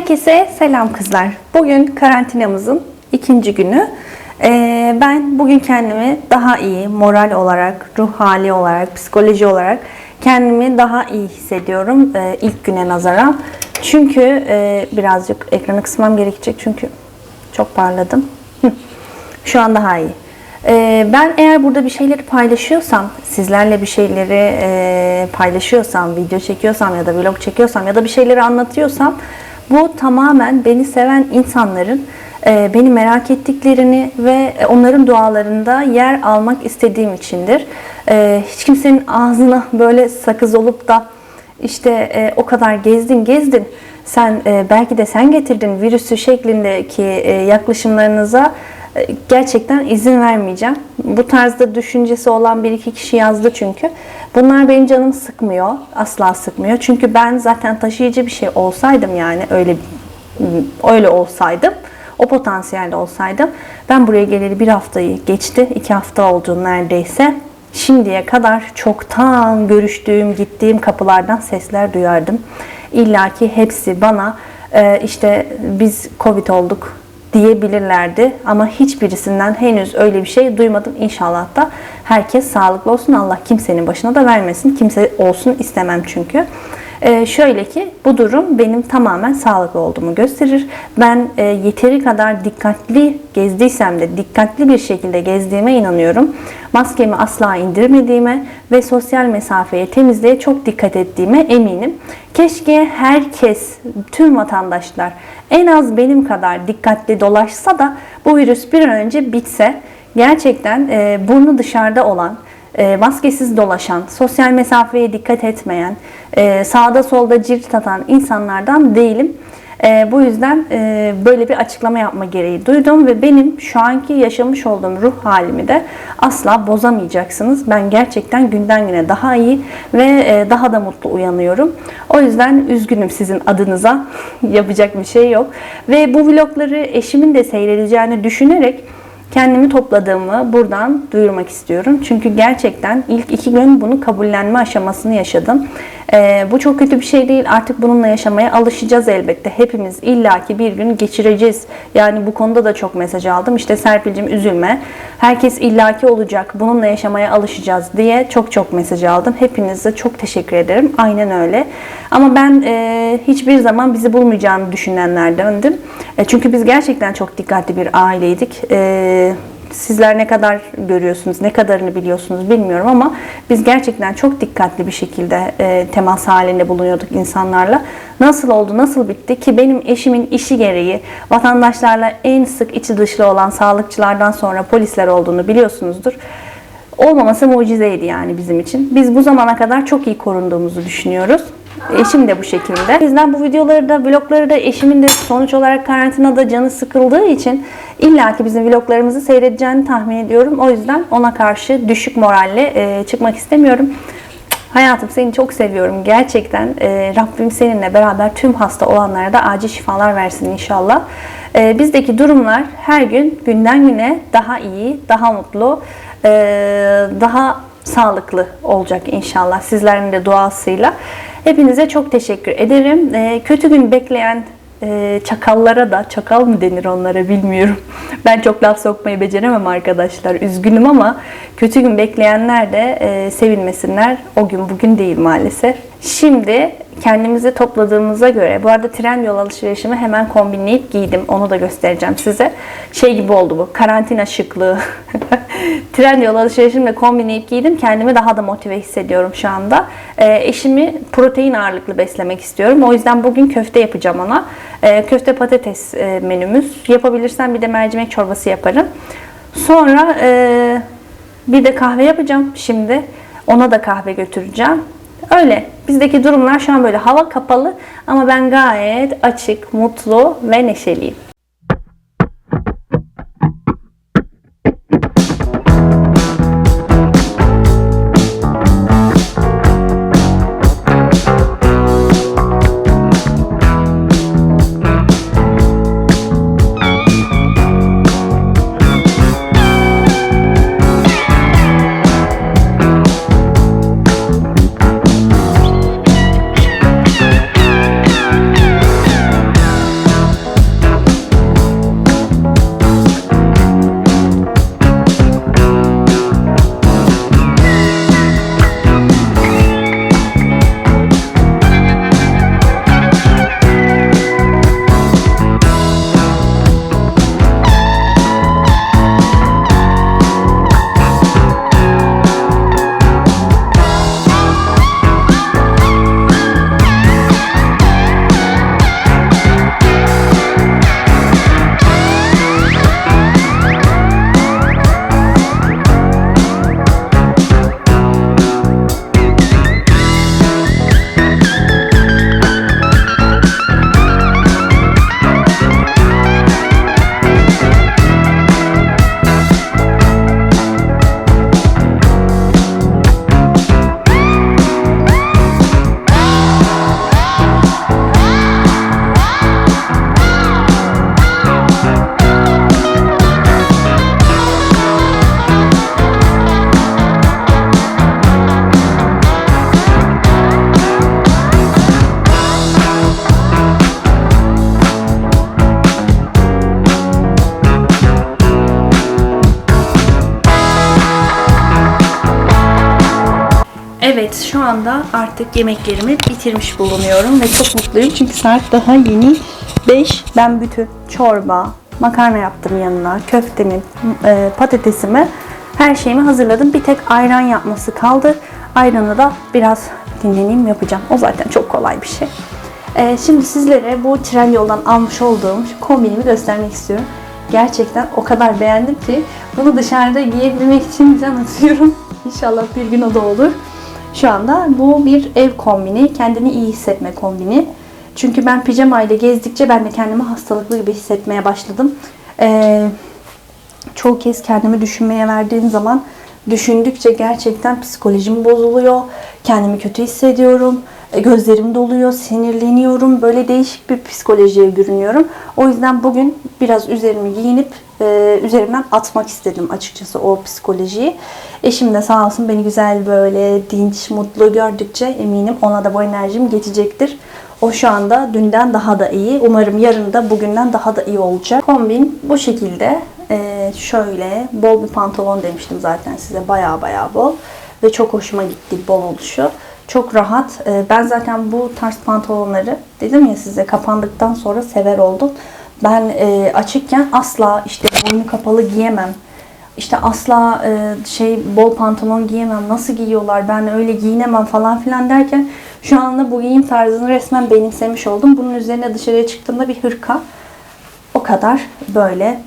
Herkese selam kızlar. Bugün karantinamızın ikinci günü. Ee, ben bugün kendimi daha iyi moral olarak, ruh hali olarak, psikoloji olarak kendimi daha iyi hissediyorum e, ilk güne nazaran. Çünkü e, birazcık ekranı kısmam gerekecek çünkü çok parladım. Şu an daha iyi. Ee, ben eğer burada bir şeyleri paylaşıyorsam, sizlerle bir şeyleri e, paylaşıyorsam, video çekiyorsam ya da vlog çekiyorsam ya da bir şeyleri anlatıyorsam bu tamamen beni seven insanların e, beni merak ettiklerini ve onların dualarında yer almak istediğim içindir. E, hiç kimsenin ağzına böyle sakız olup da işte e, o kadar gezdin gezdin sen e, belki de sen getirdin virüsü şeklindeki e, yaklaşımlarınıza e, gerçekten izin vermeyeceğim. Bu tarzda düşüncesi olan bir iki kişi yazdı çünkü. Bunlar benim canımı sıkmıyor. Asla sıkmıyor. Çünkü ben zaten taşıyıcı bir şey olsaydım yani öyle öyle olsaydım o potansiyelde olsaydım ben buraya geleli bir haftayı geçti. iki hafta oldu neredeyse. Şimdiye kadar çoktan görüştüğüm, gittiğim kapılardan sesler duyardım. İlla ki hepsi bana e, işte biz Covid olduk, diyebilirlerdi. Ama hiçbirisinden henüz öyle bir şey duymadım. İnşallah da herkes sağlıklı olsun. Allah kimsenin başına da vermesin. Kimse olsun istemem çünkü. Ee, şöyle ki bu durum benim tamamen sağlıklı olduğumu gösterir. Ben e, yeteri kadar dikkatli gezdiysem de dikkatli bir şekilde gezdiğime inanıyorum. Maskemi asla indirmediğime ve sosyal mesafeye, temizliğe çok dikkat ettiğime eminim. Keşke herkes, tüm vatandaşlar en az benim kadar dikkatli dolaşsa da bu virüs bir an önce bitse. Gerçekten e, burnu dışarıda olan, e, maskesiz dolaşan, sosyal mesafeye dikkat etmeyen, e, sağda solda cirit atan insanlardan değilim. E, bu yüzden e, böyle bir açıklama yapma gereği duydum ve benim şu anki yaşamış olduğum ruh halimi de asla bozamayacaksınız. Ben gerçekten günden güne daha iyi ve daha da mutlu uyanıyorum. O yüzden üzgünüm sizin adınıza. Yapacak bir şey yok. Ve bu vlogları eşimin de seyredeceğini düşünerek kendimi topladığımı buradan duyurmak istiyorum. Çünkü gerçekten ilk iki gün bunu kabullenme aşamasını yaşadım. Ee, bu çok kötü bir şey değil. Artık bununla yaşamaya alışacağız elbette. Hepimiz illaki bir gün geçireceğiz. Yani bu konuda da çok mesaj aldım. İşte Serpil'cim üzülme. Herkes illaki olacak. Bununla yaşamaya alışacağız diye çok çok mesaj aldım. Hepinize çok teşekkür ederim. Aynen öyle. Ama ben e, hiçbir zaman bizi bulmayacağını düşünenlerdendim. E, çünkü biz gerçekten çok dikkatli bir aileydik. E, sizler ne kadar görüyorsunuz, ne kadarını biliyorsunuz bilmiyorum ama biz gerçekten çok dikkatli bir şekilde e, temas halinde bulunuyorduk insanlarla. Nasıl oldu, nasıl bitti ki benim eşimin işi gereği vatandaşlarla en sık içi dışlı olan sağlıkçılardan sonra polisler olduğunu biliyorsunuzdur. Olmaması mucizeydi yani bizim için. Biz bu zamana kadar çok iyi korunduğumuzu düşünüyoruz. Eşim de bu şekilde. O yüzden bu videoları da, vlogları da eşimin de sonuç olarak karantinada canı sıkıldığı için illaki bizim vloglarımızı seyredeceğini tahmin ediyorum. O yüzden ona karşı düşük moralle e, çıkmak istemiyorum. Hayatım seni çok seviyorum. Gerçekten e, Rabbim seninle beraber tüm hasta olanlara da acil şifalar versin inşallah. E, bizdeki durumlar her gün günden güne daha iyi, daha mutlu, e, daha sağlıklı olacak inşallah sizlerin de duasıyla. Hepinize çok teşekkür ederim. E, kötü gün bekleyen e, çakallara da, çakal mı denir onlara bilmiyorum. Ben çok laf sokmayı beceremem arkadaşlar. Üzgünüm ama kötü gün bekleyenler de e, sevinmesinler. O gün bugün değil maalesef. Şimdi kendimizi topladığımıza göre, bu arada tren yol alışverişimi hemen kombinleyip giydim. Onu da göstereceğim size. Şey gibi oldu bu, karantina şıklığı. tren yol alışverişimle kombinleyip giydim. Kendimi daha da motive hissediyorum şu anda. E, eşimi protein ağırlıklı beslemek istiyorum. O yüzden bugün köfte yapacağım ona. E, köfte patates e, menümüz. Yapabilirsem bir de mercimek çorbası yaparım. Sonra e, bir de kahve yapacağım şimdi. Ona da kahve götüreceğim. Öyle. Bizdeki durumlar şu an böyle hava kapalı ama ben gayet açık, mutlu ve neşeliyim. Evet şu anda artık yemeklerimi bitirmiş bulunuyorum ve çok mutluyum çünkü saat daha yeni 5. Ben bütün çorba, makarna yaptım yanına, köftemi, e, patatesimi, her şeyimi hazırladım. Bir tek ayran yapması kaldı. Ayranı da biraz dinleneyim yapacağım. O zaten çok kolay bir şey. E, şimdi sizlere bu Trendyol'dan almış olduğum kombinimi göstermek istiyorum. Gerçekten o kadar beğendim ki bunu dışarıda giyebilmek için can atıyorum. İnşallah bir gün o da olur. Şu anda bu bir ev kombini, kendini iyi hissetme kombini. Çünkü ben pijama ile gezdikçe ben de kendimi hastalıklı gibi hissetmeye başladım. Ee, çoğu kez kendimi düşünmeye verdiğim zaman düşündükçe gerçekten psikolojim bozuluyor. Kendimi kötü hissediyorum. e, Gözlerim doluyor, sinirleniyorum. Böyle değişik bir psikolojiye bürünüyorum. O yüzden bugün biraz üzerimi giyinip e, üzerimden atmak istedim açıkçası o psikolojiyi. Eşim de sağ olsun beni güzel böyle dinç, mutlu gördükçe eminim ona da bu enerjim geçecektir. O şu anda dünden daha da iyi. Umarım yarın da bugünden daha da iyi olacak. Kombin bu şekilde. Ee, şöyle bol bir pantolon demiştim zaten size. Baya baya bol. Ve çok hoşuma gitti bol oluşu. Çok rahat. Ee, ben zaten bu tarz pantolonları dedim ya size kapandıktan sonra sever oldum. Ben e, açıkken asla işte boynu kapalı giyemem. İşte asla e, şey bol pantolon giyemem. Nasıl giyiyorlar? Ben öyle giyinemem falan filan derken şu anda bu giyim tarzını resmen benimsemiş oldum. Bunun üzerine dışarıya çıktığımda bir hırka. O kadar böyle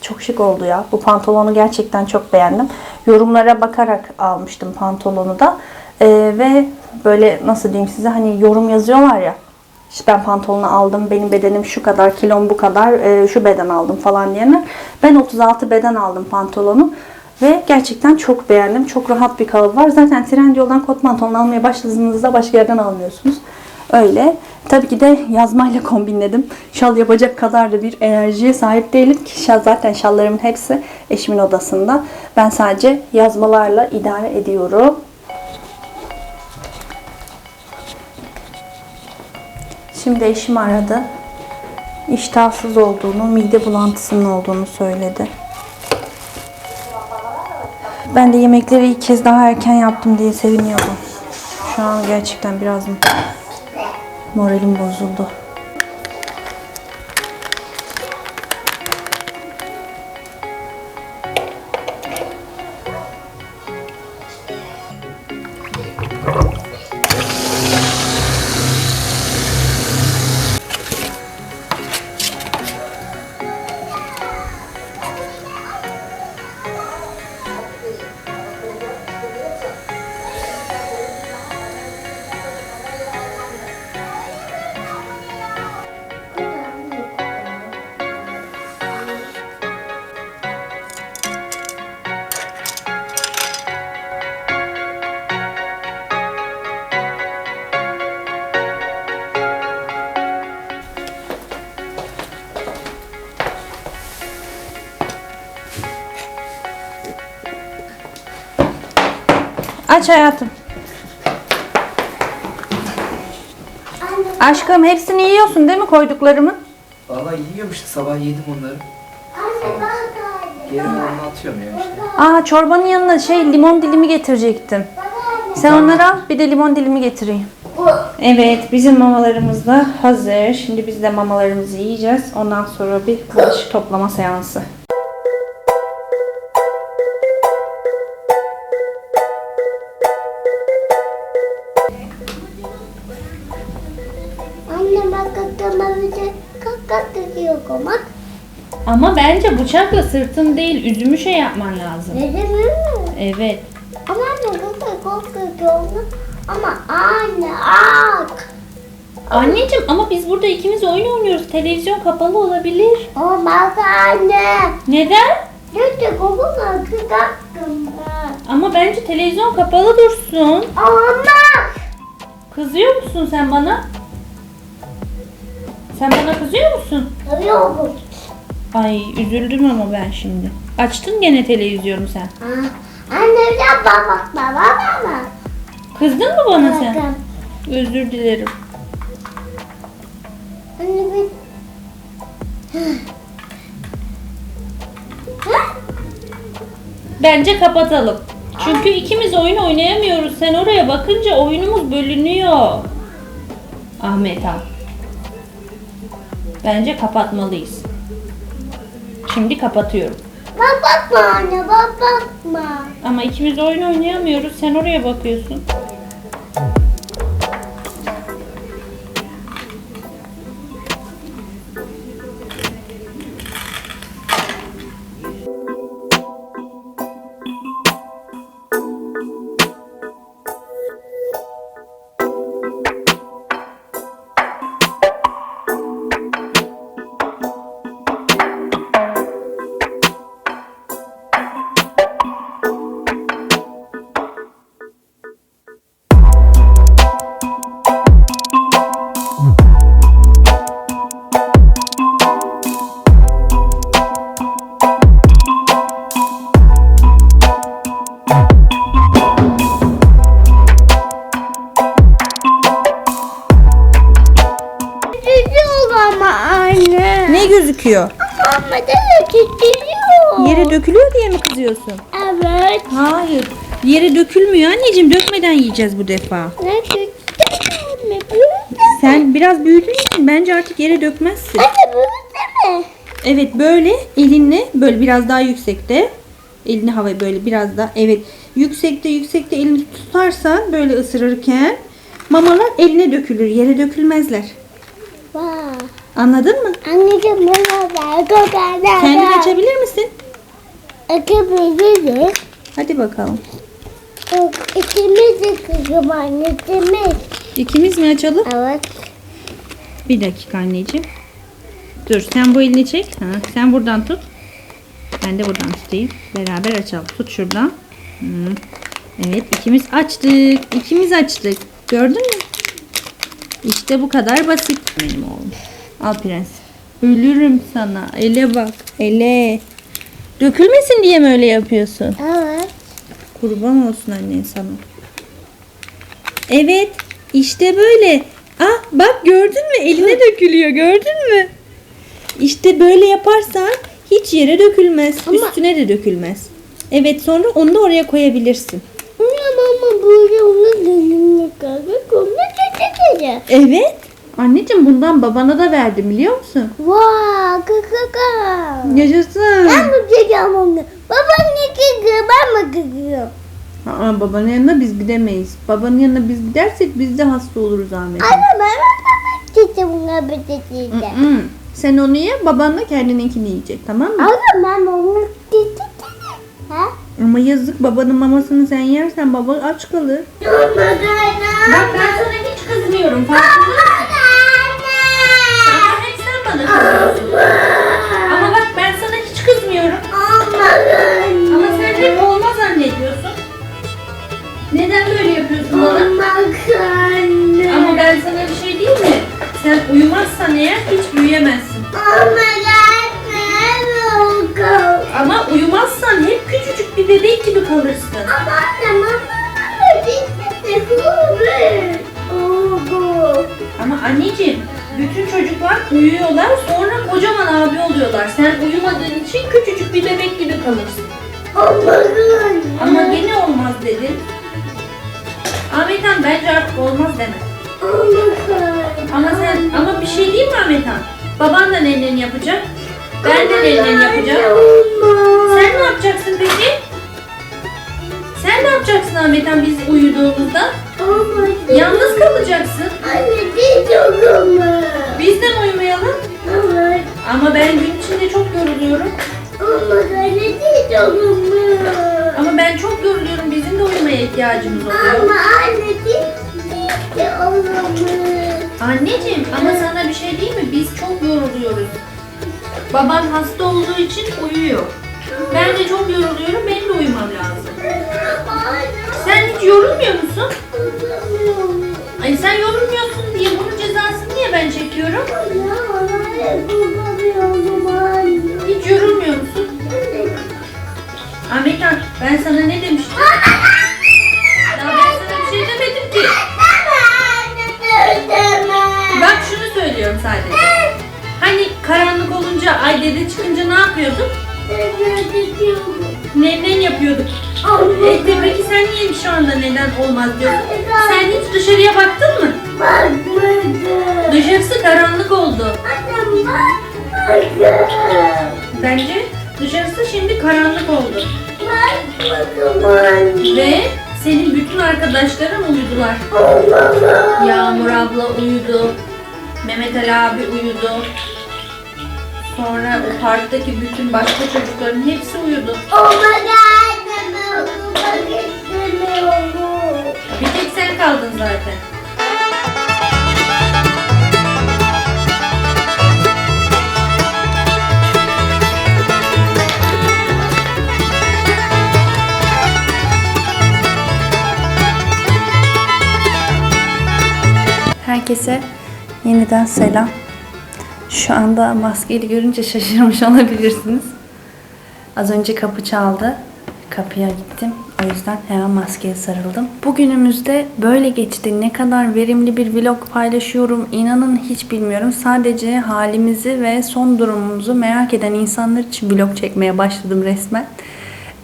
çok şık oldu ya. Bu pantolonu gerçekten çok beğendim. Yorumlara bakarak almıştım pantolonu da. E, ve böyle nasıl diyeyim size hani yorum yazıyorlar ya. İşte ben pantolonu aldım, benim bedenim şu kadar, kilom bu kadar, e, şu beden aldım falan diyenler. Ben 36 beden aldım pantolonu ve gerçekten çok beğendim. Çok rahat bir kalıbı var. Zaten Trendyol'dan kot pantolon almaya başladığınızda başka yerden almıyorsunuz. Öyle. Tabii ki de yazmayla kombinledim. Şal yapacak kadar da bir enerjiye sahip değilim ki şal, zaten şallarımın hepsi eşimin odasında. Ben sadece yazmalarla idare ediyorum. Şimdi eşim aradı. İştahsız olduğunu, mide bulantısının olduğunu söyledi. Ben de yemekleri ilk kez daha erken yaptım diye seviniyordum. Şu an gerçekten biraz moralim bozuldu. Aç hayatım. Aşkım hepsini yiyorsun değil mi koyduklarımın? Valla yiyorum işte sabah yedim onları. Yerine onu atıyorum ya işte. Aa çorbanın yanına şey limon dilimi getirecektim. Sen onları al bir de limon dilimi getireyim. Evet bizim mamalarımız da hazır. Şimdi biz de mamalarımızı yiyeceğiz. Ondan sonra bir bulaşık toplama seansı. Komak. Ama bence bıçakla sırtın değil üzümü şey yapman lazım. Ne mi? Evet. Ama anne kaka kokuyor mu? Ama anne ak. Anneciğim ama biz burada ikimiz oyun oynuyoruz. Televizyon kapalı olabilir. O bak anne. Neden? Lütfen kokuyor kıkaktım ben. Ama bence televizyon kapalı dursun. Ama. Kızıyor musun sen bana? Sen bana kızıyor musun? Yok. Ay üzüldüm ama ben şimdi. Açtın gene televizyonu sen. Ah, Anne de baba baba baba. Kızdın mı bana sen? Bakın. Özür dilerim. Anne bir... Bence kapatalım. Çünkü ikimiz oyun oynayamıyoruz. Sen oraya bakınca oyunumuz bölünüyor. Ahmet Han. Bence kapatmalıyız. Şimdi kapatıyorum. Bak bakma anne bak bakma. Ama ikimiz oyun oynayamıyoruz. Sen oraya bakıyorsun. Diye mi kızıyorsun? Evet. Hayır. Yere dökülmüyor anneciğim. Dökmeden yiyeceğiz bu defa. Ne mi? Sen biraz büyüdüğün için bence artık yere dökmezsin. Anne büyüdü mü? Evet böyle elinle böyle biraz daha yüksekte. Elini havaya böyle biraz daha evet yüksekte yüksekte elini tutarsan böyle ısırırken mamalar eline dökülür yere dökülmezler. Vay. Anladın mı? Kokarlar. Kendin açabilir misin? Açabiliriz. Hadi bakalım. Yok, İkimiz de kızım anne. İkimiz. İkimiz mi açalım? Evet. Bir dakika anneciğim. Dur sen bu elini çek. Ha, sen buradan tut. Ben de buradan tutayım. Beraber açalım. Tut şuradan. Hı. Evet ikimiz açtık. İkimiz açtık. Gördün mü? İşte bu kadar basit benim oğlum. Al prens. Ölürüm sana. Ele bak. Ele. Dökülmesin diye mi öyle yapıyorsun? Evet. Kurban olsun annen sana. Evet. işte böyle. Ah bak gördün mü? Eline dökülüyor. Gördün mü? İşte böyle yaparsan hiç yere dökülmez. Üstüne de dökülmez. Evet sonra onu da oraya koyabilirsin. Ama ama böyle onu gönlümle kalkıp onu çekeceğim. Evet. Anneciğim bundan babana da verdim biliyor musun? Vay kaka. Yaşasın. Ben mi çekeceğim onu? Babam ne kıkıyor? Ben mi kıkıyorum? Aa, babanın yanına biz gidemeyiz. Babanın yanına biz gidersek biz de hasta oluruz Ahmet. Anne ben ben çekeceğim onu bir. Mm-mm. Sen onu ye baban da kendininkini yiyecek tamam mı? Anne ben onu çekeceğim. Ha? Ama yazık babanın mamasını sen yersen baba aç kalır. Bak ben sana hiç kızmıyorum farkında Ama bak ben sana hiç kızmıyorum. Ama Baban da neneni yapacak. Ben de neneni yapacağım. Sen ne yapacaksın peki? Sen ne yapacaksın Ahmet Han biz uyuduğumuzda? Yalnız kalacaksın. Anne gidiyorum. Biz de mi uyumayalım? Evet. Ama ben gün içinde çok yoruluyorum. Ama anne gidiyorum. Ama ben çok yoruluyorum. Bizim de uyumaya ihtiyacımız oluyor. Ama anne gidiyorum. Anneciğim ama sana bir şey değil mi? Biz çok yoruluyoruz. Baban hasta olduğu için uyuyor. Ben de çok yoruluyorum. Benim de uyumam lazım. Sen hiç yorulmuyor musun? Ay sen yorulmuyorsun diye bunun cezasını niye ben çekiyorum? Hiç yorulmuyor musun? Ahmet ben sana ne demiştim? Ay dede çıkınca ne yapıyorduk? Nennen yapıyorduk. E, demek ki sen niye şu anda neden olmaz diyorsun? Sen hiç dışarıya baktın mı? Bakmadım. Dışarısı karanlık oldu. Annem bakmadım. Bence dışarısı şimdi karanlık oldu. Bakmadım anne. Ve senin bütün arkadaşların uyudular. Yağmur abla uyudu. Mehmet Ali abi uyudu. Sonra o parktaki bütün başka çocukların hepsi uyudu. Oma geldim. Okumak istemiyorum. Bir tek sen kaldın zaten. Herkese yeniden selam. Şu anda maskeyi görünce şaşırmış olabilirsiniz. Az önce kapı çaldı. Kapıya gittim. O yüzden hemen maskeye sarıldım. Bugünümüzde böyle geçti. Ne kadar verimli bir vlog paylaşıyorum inanın hiç bilmiyorum. Sadece halimizi ve son durumumuzu merak eden insanlar için vlog çekmeye başladım resmen.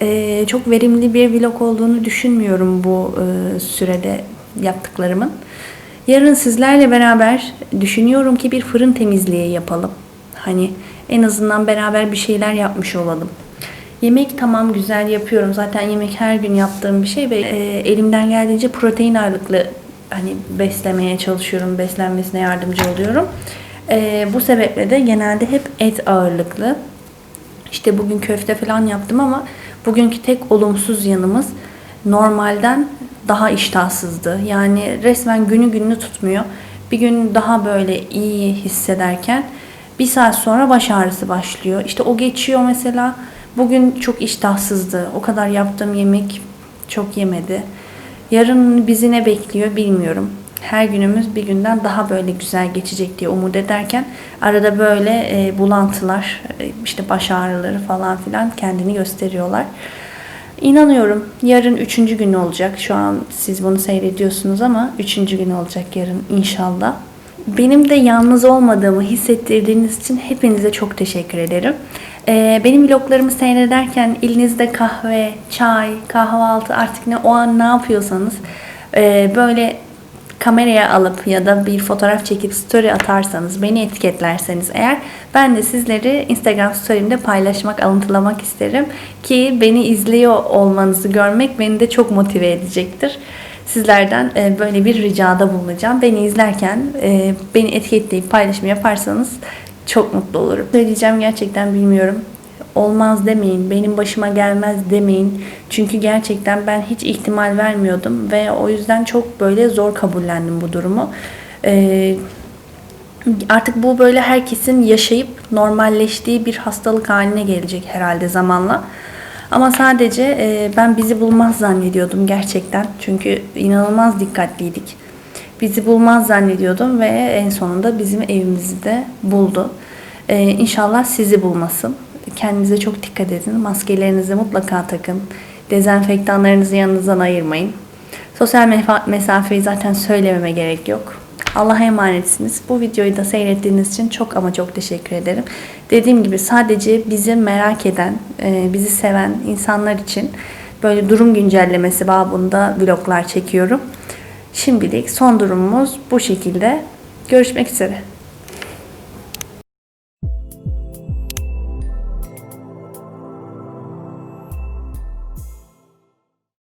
Ee, çok verimli bir vlog olduğunu düşünmüyorum bu e, sürede yaptıklarımın. Yarın sizlerle beraber düşünüyorum ki bir fırın temizliği yapalım. Hani en azından beraber bir şeyler yapmış olalım. Yemek tamam güzel yapıyorum. Zaten yemek her gün yaptığım bir şey ve e, elimden geldiğince protein ağırlıklı hani beslemeye çalışıyorum. Beslenmesine yardımcı oluyorum. E, bu sebeple de genelde hep et ağırlıklı. İşte bugün köfte falan yaptım ama bugünkü tek olumsuz yanımız normalden daha iştahsızdı. Yani resmen günü gününü tutmuyor. Bir gün daha böyle iyi hissederken bir saat sonra baş ağrısı başlıyor. İşte o geçiyor mesela. Bugün çok iştahsızdı. O kadar yaptığım yemek çok yemedi. Yarın bizi ne bekliyor bilmiyorum. Her günümüz bir günden daha böyle güzel geçecek diye umut ederken arada böyle e, bulantılar, e, işte baş ağrıları falan filan kendini gösteriyorlar. İnanıyorum yarın üçüncü gün olacak. Şu an siz bunu seyrediyorsunuz ama üçüncü gün olacak yarın inşallah. Benim de yalnız olmadığımı hissettirdiğiniz için hepinize çok teşekkür ederim. Ee, benim vloglarımı seyrederken elinizde kahve, çay, kahvaltı artık ne o an ne yapıyorsanız e, böyle kameraya alıp ya da bir fotoğraf çekip story atarsanız, beni etiketlerseniz eğer ben de sizleri Instagram story'imde paylaşmak, alıntılamak isterim ki beni izliyor olmanızı görmek beni de çok motive edecektir. Sizlerden e, böyle bir ricada bulunacağım. Beni izlerken e, beni etiketleyip paylaşım yaparsanız çok mutlu olurum. Söyleyeceğim gerçekten bilmiyorum olmaz demeyin, benim başıma gelmez demeyin. Çünkü gerçekten ben hiç ihtimal vermiyordum ve o yüzden çok böyle zor kabullendim bu durumu. Ee, artık bu böyle herkesin yaşayıp normalleştiği bir hastalık haline gelecek herhalde zamanla. Ama sadece e, ben bizi bulmaz zannediyordum gerçekten. Çünkü inanılmaz dikkatliydik. Bizi bulmaz zannediyordum ve en sonunda bizim evimizi de buldu. Ee, inşallah sizi bulmasın. Kendinize çok dikkat edin. Maskelerinizi mutlaka takın. Dezenfektanlarınızı yanınızdan ayırmayın. Sosyal mesafeyi zaten söylememe gerek yok. Allah'a emanetsiniz. Bu videoyu da seyrettiğiniz için çok ama çok teşekkür ederim. Dediğim gibi sadece bizi merak eden, e, bizi seven insanlar için böyle durum güncellemesi babında vloglar çekiyorum. Şimdilik son durumumuz bu şekilde. Görüşmek üzere.